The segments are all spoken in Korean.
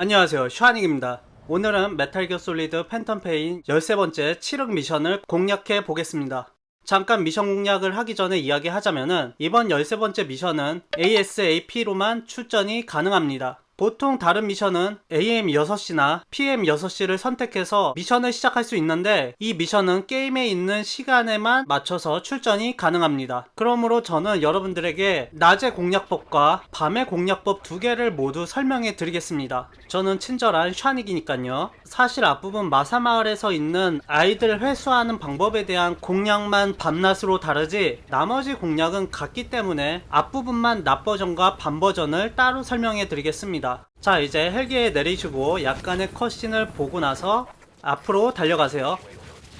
안녕하세요. 슈아닉입니다. 오늘은 메탈기어 솔리드 팬텀 페인 13번째 7흑 미션을 공략해 보겠습니다. 잠깐 미션 공략을 하기 전에 이야기하자면은 이번 13번째 미션은 ASAP로만 출전이 가능합니다 보통 다른 미션은 AM 6시나 PM 6시를 선택해서 미션을 시작할 수 있는데 이 미션은 게임에 있는 시간에만 맞춰서 출전이 가능합니다. 그러므로 저는 여러분들에게 낮의 공략법과 밤의 공략법 두 개를 모두 설명해 드리겠습니다. 저는 친절한 샤닉이니까요. 사실 앞부분 마사마을에서 있는 아이들 회수하는 방법에 대한 공략만 밤낮으로 다르지 나머지 공략은 같기 때문에 앞부분만 낮 버전과 밤 버전을 따로 설명해 드리겠습니다. 자 이제 헬기에 내리시고 약간의 컷신을 보고 나서 앞으로 달려가세요.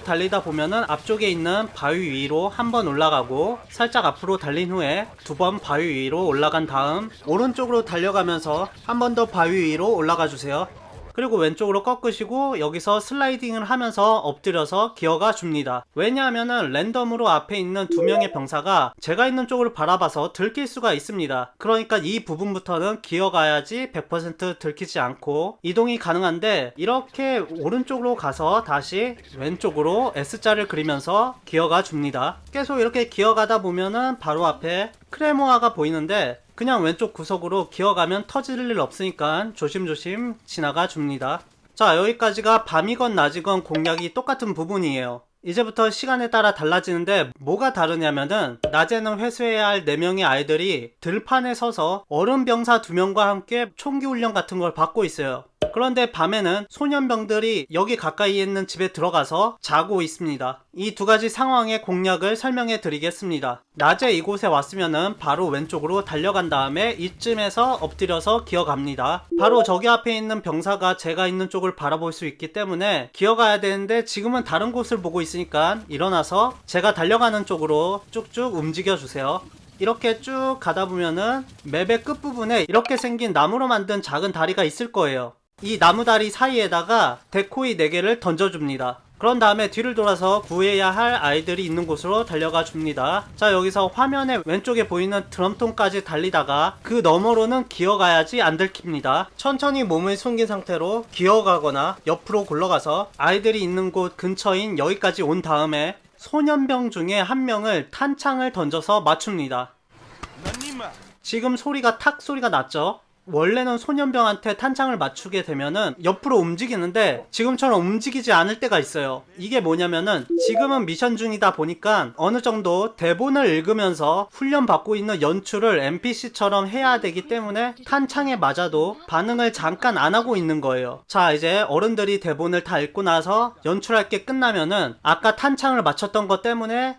달리다 보면은 앞쪽에 있는 바위 위로 한 번 올라가고 살짝 앞으로 달린 후에 두 번 바위 위로 올라간 다음 오른쪽으로 달려가면서 한 번 더 바위 위로 올라가 주세요. 그리고 왼쪽으로 꺾으시고 여기서 슬라이딩을 하면서 엎드려서 기어가 줍니다. 왜냐하면은 랜덤으로 앞에 있는 두 명의 병사가 제가 있는 쪽을 바라봐서 들킬 수가 있습니다. 그러니까 이 부분부터는 기어가야지 100% 들키지 않고 이동이 가능한데 이렇게 오른쪽으로 가서 다시 왼쪽으로 S자를 그리면서 기어가 줍니다. 계속 이렇게 기어가다 보면은 바로 앞에 크레모아가 보이는데 그냥 왼쪽 구석으로 기어가면 터질 일 없으니까 조심조심 지나가 줍니다. 자, 여기까지가 밤이건 낮이건 공략이 똑같은 부분이에요. 이제부터 시간에 따라 달라지는데 뭐가 다르냐면은 낮에는 회수해야 할 4명의 아이들이 들판에 서서 얼음병사 2명과 함께 총기 훈련 같은 걸 받고 있어요. 그런데 밤에는 소년병들이 여기 가까이에 있는 집에 들어가서 자고 있습니다. 이 두 가지 상황의 공략을 설명해 드리겠습니다. 낮에 이곳에 왔으면은 바로 왼쪽으로 달려간 다음에 이쯤에서 엎드려서 기어갑니다. 바로 저기 앞에 있는 병사가 제가 있는 쪽을 바라볼 수 있기 때문에 기어가야 되는데 지금은 다른 곳을 보고 있으니까 일어나서 제가 달려가는 쪽으로 쭉쭉 움직여 주세요. 이렇게 쭉 가다 보면은 맵의 끝부분에 이렇게 생긴 나무로 만든 작은 다리가 있을 거예요. 이 나무 다리 사이에다가 데코이 4개를 던져줍니다. 그런 다음에 뒤를 돌아서 구해야 할 아이들이 있는 곳으로 달려가 줍니다. 자, 여기서 화면에 왼쪽에 보이는 드럼통까지 달리다가 그 너머로는 기어가야지 안 들킵니다. 천천히 몸을 숨긴 상태로 기어가거나 옆으로 굴러가서 아이들이 있는 곳 근처인 여기까지 온 다음에 소년병 중에 한 명을 탄창을 던져서 맞춥니다. 지금 소리가 탁 소리가 났죠? 원래는 소년병한테 탄창을 맞추게 되면은 옆으로 움직이는데 지금처럼 움직이지 않을 때가 있어요. 이게 뭐냐면은 지금은 미션 중이다 보니까 어느 정도 대본을 읽으면서 훈련 받고 있는 연출을 NPC처럼 해야 되기 때문에 탄창에 맞아도 반응을 잠깐 안 하고 있는 거예요. 자, 이제 어른들이 대본을 다 읽고 나서 연출할 게 끝나면은 아까 탄창을 맞췄던 것 때문에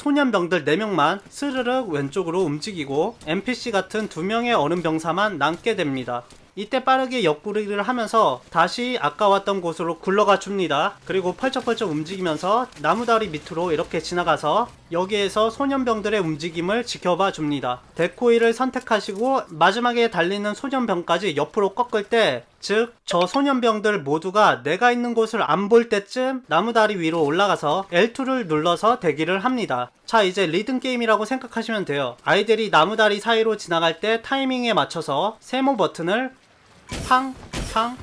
소년병들 4명만 스르륵 왼쪽으로 움직이고 NPC 같은 2명의 얼음병사만 남게 됩니다. 이때 빠르게 옆구리를 하면서 다시 아까 왔던 곳으로 굴러가 줍니다. 그리고 펄쩍펄쩍 움직이면서 나무다리 밑으로 이렇게 지나가서 여기에서 소년병들의 움직임을 지켜봐 줍니다. 데코이를 선택하시고 마지막에 달리는 소년병까지 옆으로 꺾을 때 즉, 저 소년병들 모두가 내가 있는 곳을 안 볼 때쯤 나무다리 위로 올라가서 L2를 눌러서 대기를 합니다. 자, 이제 리듬 게임이라고 생각하시면 돼요. 아이들이 나무다리 사이로 지나갈 때 타이밍에 맞춰서 세모 버튼을 팡, 팡,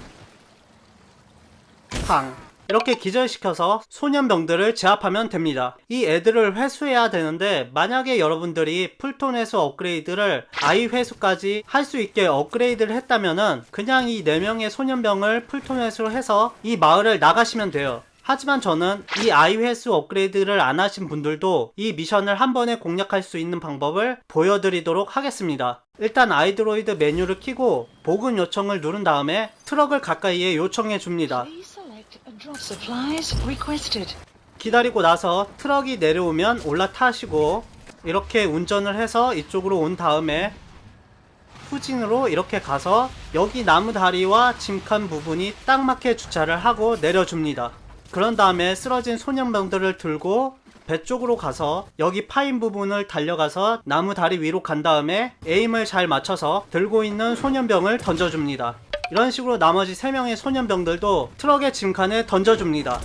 팡. 이렇게 기절시켜서 소년병들을 제압하면 됩니다. 이 애들을 회수해야 되는데 만약에 여러분들이 풀톤 회수 업그레이드를 아이 회수까지 할 수 있게 업그레이드를 했다면은 그냥 이 4명의 소년병을 풀톤 회수로 해서 이 마을을 나가시면 돼요. 하지만 저는 이 아이 회수 업그레이드를 안 하신 분들도 이 미션을 한 번에 공략할 수 있는 방법을 보여드리도록 하겠습니다. 일단 아이드로이드 메뉴를 키고 복원 요청을 누른 다음에 트럭을 가까이에 요청해 줍니다. 기다리고 나서 트럭이 내려오면 올라타시고 이렇게 운전을 해서 이쪽으로 온 다음에 후진으로 이렇게 가서 여기 나무 다리와 짐칸 부분이 딱 맞게 주차를 하고 내려줍니다. 그런 다음에 쓰러진 소년병들을 들고 배 쪽으로 가서 여기 파인 부분을 달려가서 나무 다리 위로 간 다음에 에임을 잘 맞춰서 들고 있는 소년병을 던져줍니다. 이런 식으로 나머지 3명의 소년병들도 트럭의 짐칸에 던져줍니다.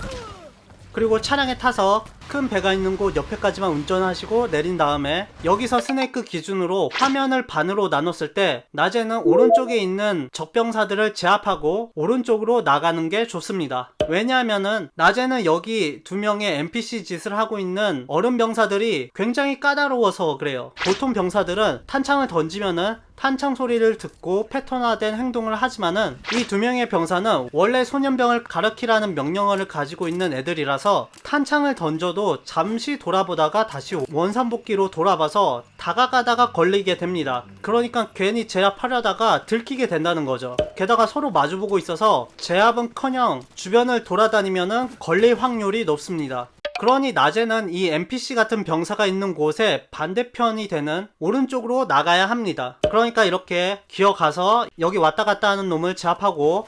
그리고 차량에 타서 큰 배가 있는 곳 옆에까지만 운전하시고 내린 다음에 여기서 스네이크 기준으로 화면을 반으로 나눴을 때 낮에는 오른쪽에 있는 적병사들을 제압하고 오른쪽으로 나가는 게 좋습니다. 왜냐하면은 낮에는 여기 두 명의 NPC 짓을 하고 있는 얼음 병사들이 굉장히 까다로워서 그래요. 보통 병사들은 탄창을 던지면은 탄창 소리를 듣고 패턴화된 행동을 하지만은 이 두 명의 병사는 원래 소년병을 가르키라는 명령어를 가지고 있는 애들이라서 탄창을 던져 도 잠시 돌아보다가 다시 원산복귀로 돌아봐서 다가가다가 걸리게 됩니다. 그러니까 괜히 제압하려다가 들키게 된다는 거죠. 게다가 서로 마주보고 있어서 제압은커녕 주변을 돌아다니면은 걸릴 확률이 높습니다. 그러니 낮에는 이 NPC 같은 병사가 있는 곳에 반대편이 되는 오른쪽으로 나가야 합니다. 그러니까 이렇게 기어가서 여기 왔다 갔다 하는 놈을 제압하고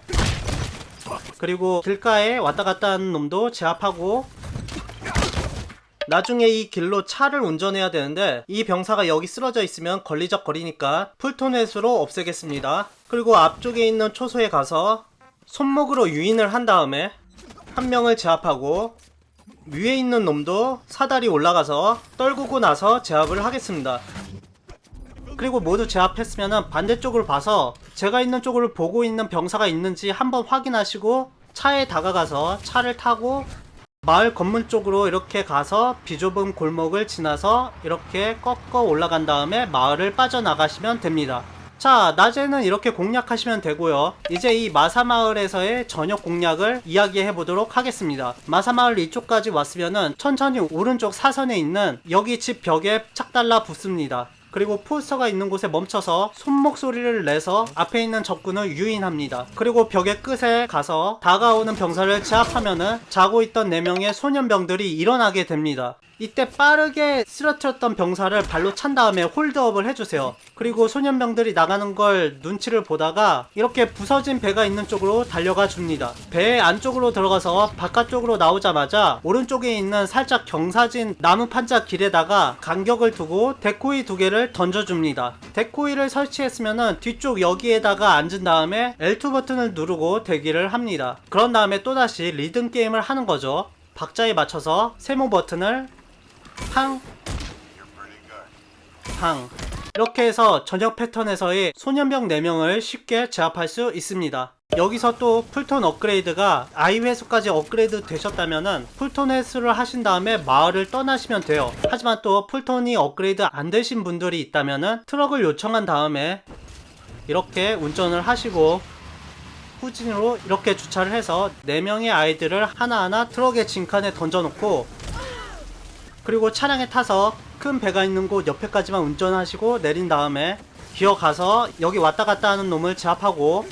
그리고 길가에 왔다 갔다 하는 놈도 제압하고 나중에 이 길로 차를 운전해야 되는데 이 병사가 여기 쓰러져 있으면 걸리적거리니까 풀톤넷으로 없애겠습니다. 그리고 앞쪽에 있는 초소에 가서 손목으로 유인을 한 다음에 한 명을 제압하고 위에 있는 놈도 사다리 올라가서 떨구고 나서 제압을 하겠습니다. 그리고 모두 제압했으면 반대쪽을 봐서 제가 있는 쪽을 보고 있는 병사가 있는지 한번 확인하시고 차에 다가가서 차를 타고 마을 건물 쪽으로 이렇게 가서 비좁은 골목을 지나서 이렇게 꺾어 올라간 다음에 마을을 빠져나가시면 됩니다. 자, 낮에는 이렇게 공략하시면 되고요. 이제 이 마사마을에서의 저녁 공략을 이야기해 보도록 하겠습니다. 마사마을 이쪽까지 왔으면은 천천히 오른쪽 사선에 있는 여기 집 벽에 착 달라 붙습니다. 그리고 포스터가 있는 곳에 멈춰서 손목 소리를 내서 앞에 있는 적군을 유인합니다. 그리고 벽의 끝에 가서 다가오는 병사를 제압하면은 자고 있던 4명의 소년병들이 일어나게 됩니다. 이때 빠르게 쓰러뜨렸던 병사를 발로 찬 다음에 홀드업을 해주세요. 그리고 소년병들이 나가는 걸 눈치를 보다가 이렇게 부서진 배가 있는 쪽으로 달려가 줍니다. 배 안쪽으로 들어가서 바깥쪽으로 나오자마자 오른쪽에 있는 살짝 경사진 나무 판자 길에다가 간격을 두고 데코이 두 개를 던져줍니다. 데코이를 설치했으면은 뒤쪽 여기에다가 앉은 다음에 L2 버튼을 누르고 대기를 합니다. 그런 다음에 또다시 리듬 게임을 하는 거죠. 박자에 맞춰서 세모 버튼을 팡, 팡. 이렇게 해서 저녁 패턴에서의 소년병 4명을 쉽게 제압할 수 있습니다. 여기서 또 풀톤 업그레이드가 아이 회수까지 업그레이드 되셨다면은 풀톤 회수를 하신 다음에 마을을 떠나시면 돼요. 하지만 또 풀톤이 업그레이드 안 되신 분들이 있다면은 트럭을 요청한 다음에 이렇게 운전을 하시고 후진으로 이렇게 주차를 해서 4명의 아이들을 하나하나 트럭의 진칸에 던져놓고 그리고 차량에 타서 큰 배가 있는 곳 옆에까지만 운전하시고 내린 다음에 기어가서 여기 왔다 갔다 하는 놈을 제압하고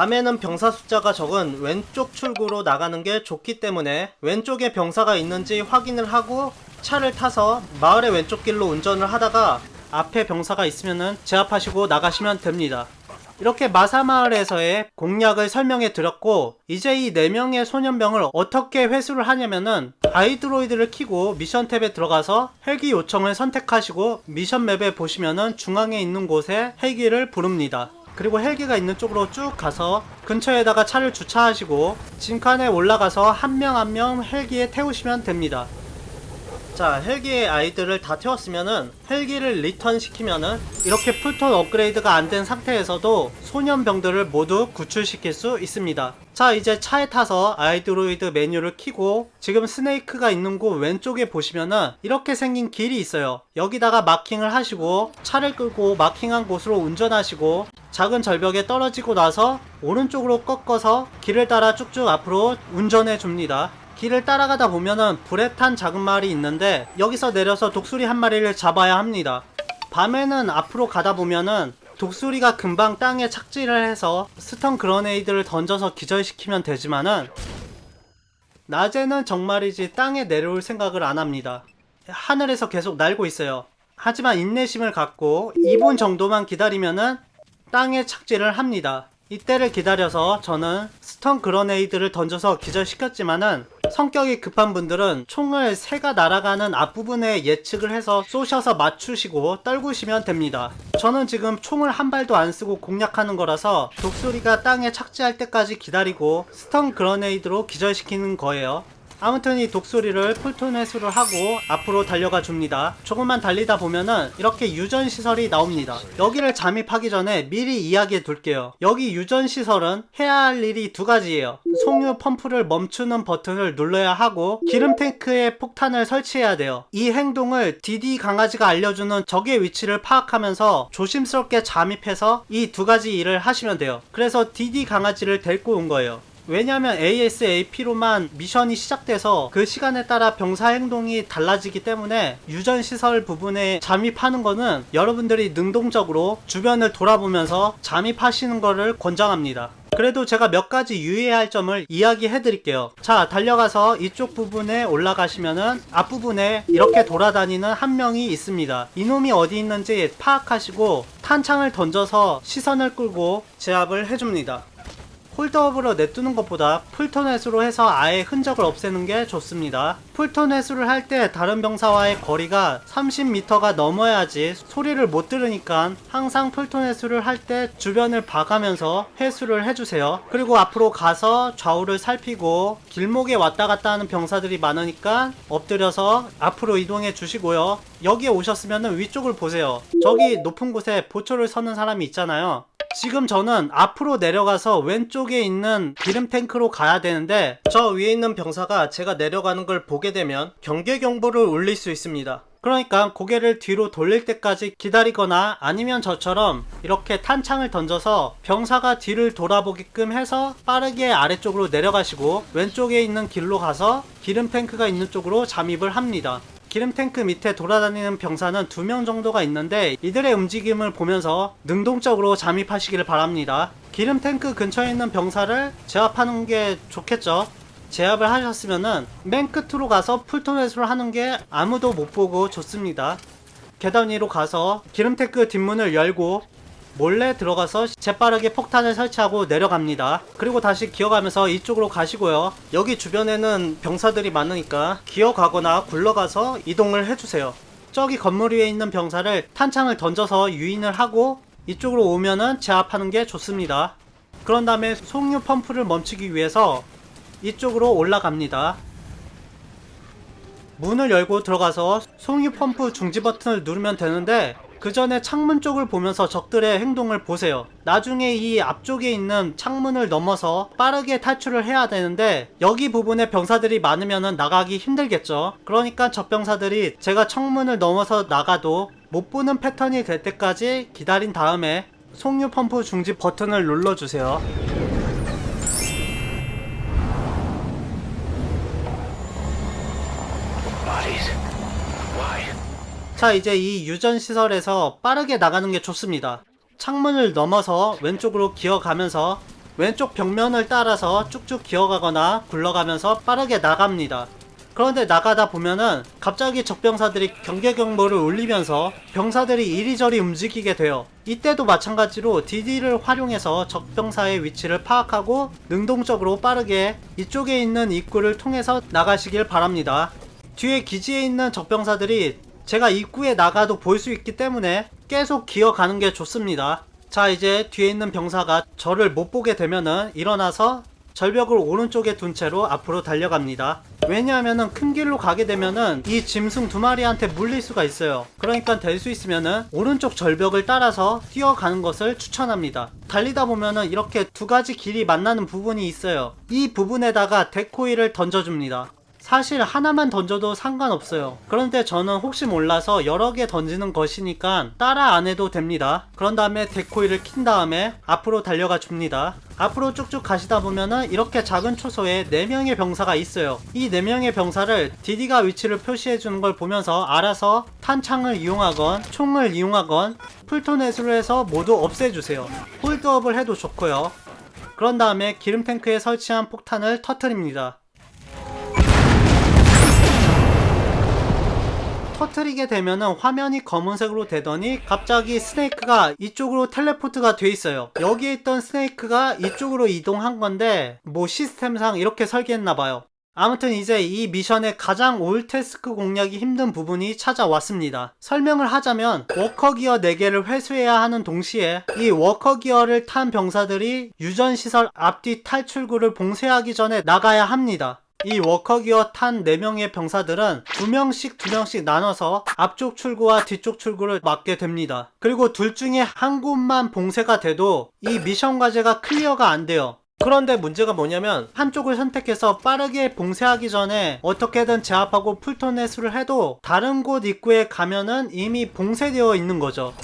밤에는 병사 숫자가 적은 왼쪽 출구로 나가는 게 좋기 때문에 왼쪽에 병사가 있는지 확인을 하고 차를 타서 마을의 왼쪽 길로 운전을 하다가 앞에 병사가 있으면은 제압하시고 나가시면 됩니다. 이렇게 마사마을에서의 공략을 설명해 드렸고 이제 이 4명의 소년병을 어떻게 회수를 하냐면은 아이드로이드를 키고 미션 탭에 들어가서 헬기 요청을 선택하시고 미션 맵에 보시면은 중앙에 있는 곳에 헬기를 부릅니다. 그리고 헬기가 있는 쪽으로 쭉 가서 근처에다가 차를 주차하시고 진칸에 올라가서 한 명 한 명 헬기에 태우시면 됩니다. 자 헬기의 아이들을 다 태웠으면은 헬기를 리턴 시키면은 이렇게 풀톤 업그레이드가 안 된 상태에서도 소년병들을 모두 구출시킬 수 있습니다. 자 이제 차에 타서 아이드로이드 메뉴를 키고 지금 스네이크가 있는 곳 왼쪽에 보시면은 이렇게 생긴 길이 있어요. 여기다가 마킹을 하시고 차를 끌고 마킹한 곳으로 운전하시고 작은 절벽에 떨어지고 나서 오른쪽으로 꺾어서 길을 따라 쭉쭉 앞으로 운전해 줍니다 길을 따라가다 보면은 불에 탄 작은 마을이 있는데 여기서 내려서 독수리 한 마리를 잡아야 합니다. 밤에는 앞으로 가다 보면은 독수리가 금방 땅에 착지를 해서 스턴 그러네이드를 던져서 기절시키면 되지만은 낮에는 정말이지 땅에 내려올 생각을 안 합니다. 하늘에서 계속 날고 있어요. 하지만 인내심을 갖고 2분 정도만 기다리면은 땅에 착지를 합니다. 이때를 기다려서 저는 스턴 그러네이드를 던져서 기절시켰지만은 성격이 급한 분들은 총을 새가 날아가는 앞부분에 예측을 해서 쏘셔서 맞추시고 떨구시면 됩니다. 저는 지금 총을 한 발도 안 쓰고 공략하는 거라서 독수리가 땅에 착지할 때까지 기다리고 스턴 그러네이드로 기절시키는 거예요. 아무튼 이 독수리를 풀톤 회수를 하고 앞으로 달려가 줍니다. 조금만 달리다 보면은 이렇게 유전 시설이 나옵니다. 여기를 잠입하기 전에 미리 이야기해 둘게요. 여기 유전 시설은 해야 할 일이 두 가지예요. 송유 펌프를 멈추는 버튼을 눌러야 하고 기름 탱크에 폭탄을 설치해야 돼요. 이 행동을 DD 강아지가 알려주는 적의 위치를 파악하면서 조심스럽게 잠입해서 이 두 가지 일을 하시면 돼요. 그래서 DD 강아지를 데리고 온 거예요. 왜냐하면 ASAP로만 미션이 시작돼서 그 시간에 따라 병사 행동이 달라지기 때문에 유전 시설 부분에 잠입하는 거는 여러분들이 능동적으로 주변을 돌아보면서 잠입하시는 거를 권장합니다. 그래도 제가 몇 가지 유의해야 할 점을 이야기해 드릴게요. 자, 달려가서 이쪽 부분에 올라가시면은 앞부분에 이렇게 돌아다니는 한 명이 있습니다. 이놈이 어디 있는지 파악하시고 탄창을 던져서 시선을 끌고 제압을 해줍니다. 홀드업으로 내두는 것보다 풀턴 회수로 해서 아예 흔적을 없애는 게 좋습니다. 풀턴 회수를 할 때 다른 병사와의 거리가 30m가 넘어야지 소리를 못 들으니까 항상 풀턴 회수를 할 때 주변을 봐가면서 회수를 해주세요. 그리고 앞으로 가서 좌우를 살피고 길목에 왔다 갔다 하는 병사들이 많으니까 엎드려서 앞으로 이동해 주시고요. 여기에 오셨으면 위쪽을 보세요. 저기 높은 곳에 보초를 서는 사람이 있잖아요. 지금 저는 앞으로 내려가서 왼쪽에 있는 기름 탱크로 가야 되는데 저 위에 있는 병사가 제가 내려가는 걸 보게 되면 경계 경보를 울릴 수 있습니다. 그러니까 고개를 뒤로 돌릴 때까지 기다리거나 아니면 저처럼 이렇게 탄창을 던져서 병사가 뒤를 돌아보게끔 해서 빠르게 아래쪽으로 내려가시고 왼쪽에 있는 길로 가서 기름 탱크가 있는 쪽으로 잠입을 합니다. 기름 탱크 밑에 돌아다니는 병사는 두명 정도가 있는데 이들의 움직임을 보면서 능동적으로 잠입하시기를 바랍니다. 기름 탱크 근처에 있는 병사를 제압하는 게 좋겠죠. 제압을 하셨으면은 맨 끝으로 가서 풀톤 회수를 하는 게 아무도 못 보고 좋습니다. 계단 위로 가서 기름 탱크 뒷문을 열고 몰래 들어가서 재빠르게 폭탄을 설치하고 내려갑니다. 그리고 다시 기어가면서 이쪽으로 가시고요. 여기 주변에는 병사들이 많으니까 기어가거나 굴러가서 이동을 해주세요. 저기 건물 위에 있는 병사를 탄창을 던져서 유인을 하고 이쪽으로 오면은 제압하는 게 좋습니다. 그런 다음에 송유 펌프를 멈추기 위해서 이쪽으로 올라갑니다. 문을 열고 들어가서 송유 펌프 중지 버튼을 누르면 되는데 그 전에 창문 쪽을 보면서 적들의 행동을 보세요. 나중에 이 앞쪽에 있는 창문을 넘어서 빠르게 탈출을 해야 되는데 여기 부분에 병사들이 많으면 나가기 힘들겠죠. 그러니까 적병사들이 제가 창문을 넘어서 나가도 못 보는 패턴이 될 때까지 기다린 다음에 송유 펌프 중지 버튼을 눌러주세요. 자, 이제 이 유전 시설에서 빠르게 나가는 게 좋습니다. 창문을 넘어서 왼쪽으로 기어가면서 왼쪽 벽면을 따라서 쭉쭉 기어가거나 굴러가면서 빠르게 나갑니다. 그런데 나가다 보면은 갑자기 적병사들이 경계 경보를 울리면서 병사들이 이리저리 움직이게 돼요. 이때도 마찬가지로 DD를 활용해서 적병사의 위치를 파악하고 능동적으로 빠르게 이쪽에 있는 입구를 통해서 나가시길 바랍니다. 뒤에 기지에 있는 적병사들이 제가 입구에 나가도 볼 수 있기 때문에 계속 기어가는 게 좋습니다. 자, 이제 뒤에 있는 병사가 저를 못 보게 되면은 일어나서 절벽을 오른쪽에 둔 채로 앞으로 달려갑니다. 왜냐하면은 큰 길로 가게 되면은 이 짐승 두 마리한테 물릴 수가 있어요. 그러니까 될 수 있으면은 오른쪽 절벽을 따라서 뛰어가는 것을 추천합니다. 달리다 보면은 이렇게 두 가지 길이 만나는 부분이 있어요. 이 부분에다가 데코이를 던져줍니다. 사실 하나만 던져도 상관없어요. 그런데 저는 혹시 몰라서 여러 개 던지는 것이니까 따라 안 해도 됩니다. 그런 다음에 데코이를 킨 다음에 앞으로 달려가 줍니다. 앞으로 쭉쭉 가시다 보면은 이렇게 작은 초소에 4명의 병사가 있어요. 이 4명의 병사를 DD가 위치를 표시해 주는 걸 보면서 알아서 탄창을 이용하건 총을 이용하건 풀톤 회수를 해서 모두 없애주세요. 홀드업을 해도 좋고요. 그런 다음에 기름 탱크에 설치한 폭탄을 터트립니다. 터트리게 되면은 화면이 검은색으로 되더니 갑자기 스네이크가 이쪽으로 텔레포트가 돼 있어요. 여기에 있던 스네이크가 이쪽으로 이동한 건데 뭐 시스템상 이렇게 설계했나 봐요. 아무튼 이제 이 미션의 가장 올테스크 공략이 힘든 부분이 찾아왔습니다. 설명을 하자면 워커 기어 4개를 회수해야 하는 동시에 이 워커 기어를 탄 병사들이 유전 시설 앞뒤 탈출구를 봉쇄하기 전에 나가야 합니다. 이 워커기어 탄 4명의 병사들은 2명씩 2명씩 나눠서 앞쪽 출구와 뒤쪽 출구를 막게 됩니다. 그리고 둘 중에 한 곳만 봉쇄가 돼도 이 미션 과제가 클리어가 안 돼요. 그런데 문제가 뭐냐면 한쪽을 선택해서 빠르게 봉쇄하기 전에 어떻게든 제압하고 풀토네스를 해도 다른 곳 입구에 가면은 이미 봉쇄되어 있는 거죠.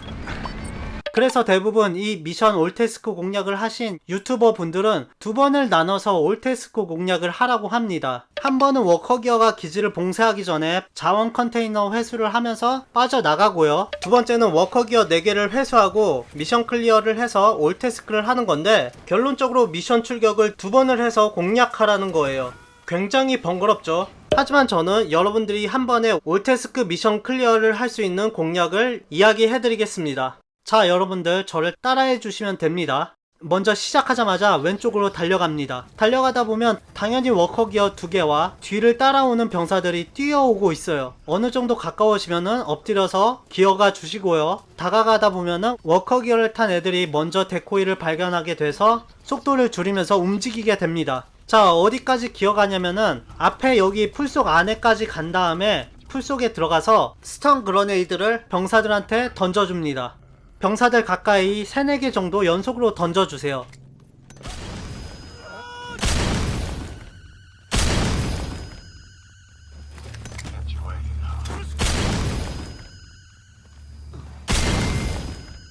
그래서 대부분 이 미션 올테스크 공략을 하신 유튜버 분들은 두 번을 나눠서 올테스크 공략을 하라고 합니다. 한 번은 워커기어가 기지를 봉쇄하기 전에 자원 컨테이너 회수를 하면서 빠져나가고요. 두 번째는 워커기어 4개를 회수하고 미션 클리어를 해서 올테스크를 하는 건데 결론적으로 미션 출격을 두 번을 해서 공략하라는 거예요. 굉장히 번거롭죠. 하지만 저는 여러분들이 한 번에 올테스크 미션 클리어를 할 수 있는 공략을 이야기해 드리겠습니다. 자, 여러분들 저를 따라해 주시면 됩니다. 먼저 시작하자마자 왼쪽으로 달려갑니다. 달려가다 보면 당연히 워커기어 두 개와 뒤를 따라오는 병사들이 뛰어오고 있어요. 어느 정도 가까워지면은 엎드려서 기어가 주시고요. 다가가다 보면은 워커기어를 탄 애들이 먼저 데코이를 발견하게 돼서 속도를 줄이면서 움직이게 됩니다. 자, 어디까지 기어가냐면은 앞에 여기 풀속 안에까지 간 다음에 풀속에 들어가서 스턴 그러네이드를 병사들한테 던져줍니다. 병사들 가까이 3, 4개 정도 연속으로 던져주세요.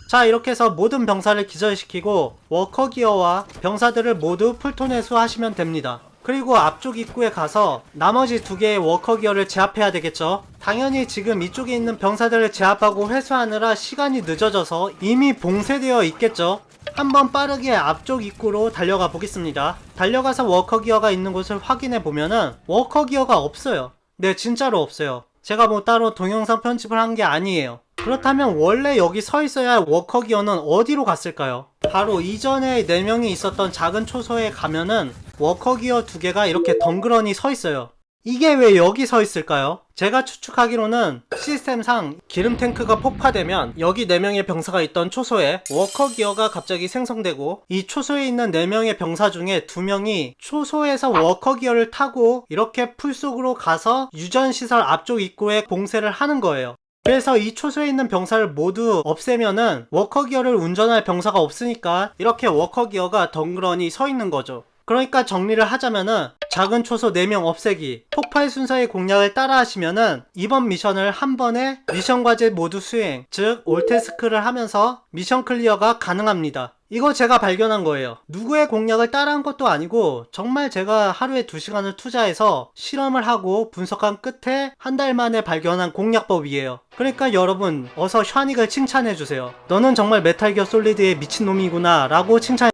자 이렇게 해서 모든 병사를 기절시키고 워커 기어와 병사들을 모두 풀토네수 하시면 됩니다. 그리고 앞쪽 입구에 가서 나머지 두 개의 워커 기어를 제압해야 되겠죠. 당연히 지금 이쪽에 있는 병사들을 제압하고 회수하느라 시간이 늦어져서 이미 봉쇄되어 있겠죠. 한번 빠르게 앞쪽 입구로 달려가 보겠습니다. 달려가서 워커 기어가 있는 곳을 확인해 보면은 워커 기어가 없어요. 네, 진짜로 없어요. 제가 뭐 따로 동영상 편집을 한 게 아니에요. 그렇다면 원래 여기 서 있어야 할 워커 기어는 어디로 갔을까요? 바로 이전에 4명이 있었던 작은 초소에 가면은 워커 기어 두 개가 이렇게 덩그러니 서 있어요. 이게 왜 여기 서 있을까요? 제가 추측하기로는 시스템상 기름 탱크가 폭파되면 여기 4명의 병사가 있던 초소에 워커 기어가 갑자기 생성되고 이 초소에 있는 4명의 병사 중에 2명이 초소에서 워커 기어를 타고 이렇게 풀속으로 가서 유전 시설 앞쪽 입구에 봉쇄를 하는 거예요. 그래서 이 초소에 있는 병사를 모두 없애면은 워커 기어를 운전할 병사가 없으니까 이렇게 워커 기어가 덩그러니 서 있는 거죠. 그러니까 정리를 하자면은 작은 초소 4명 없애기 폭발 순서의 공략을 따라 하시면은 이번 미션을 한 번에 미션 과제 모두 수행 즉 올테스크를 하면서 미션 클리어가 가능합니다. 이거 제가 발견한 거예요. 누구의 공략을 따라한 것도 아니고 정말 제가 하루에 2시간을 투자해서 실험을 하고 분석한 끝에 한 달 만에 발견한 공략법이에요. 그러니까 여러분 어서 샤닉을 칭찬해주세요. 너는 정말 메탈기어 솔리드의 미친놈이구나 라고 칭찬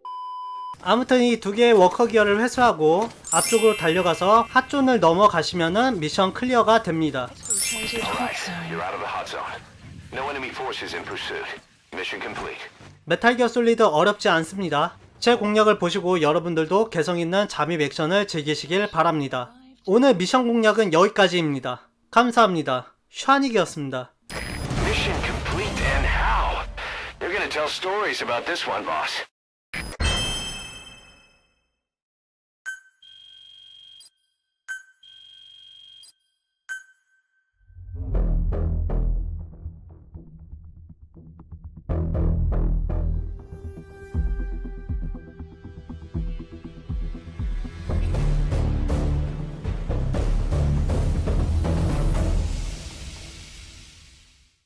아무튼 이 두 개의 워커 기어를 회수하고 앞쪽으로 달려가서 핫존을 넘어가시면은 미션 클리어가 됩니다. 메탈 기어 솔리드 어렵지 않습니다. 제 공략을 보시고 여러분들도 개성 있는 잠입 액션을 즐기시길 바랍니다. 오늘 미션 공략은 여기까지입니다. 감사합니다. 샤닉이었습니다. Mission complete and how? They're gonna tell stories about this one, boss.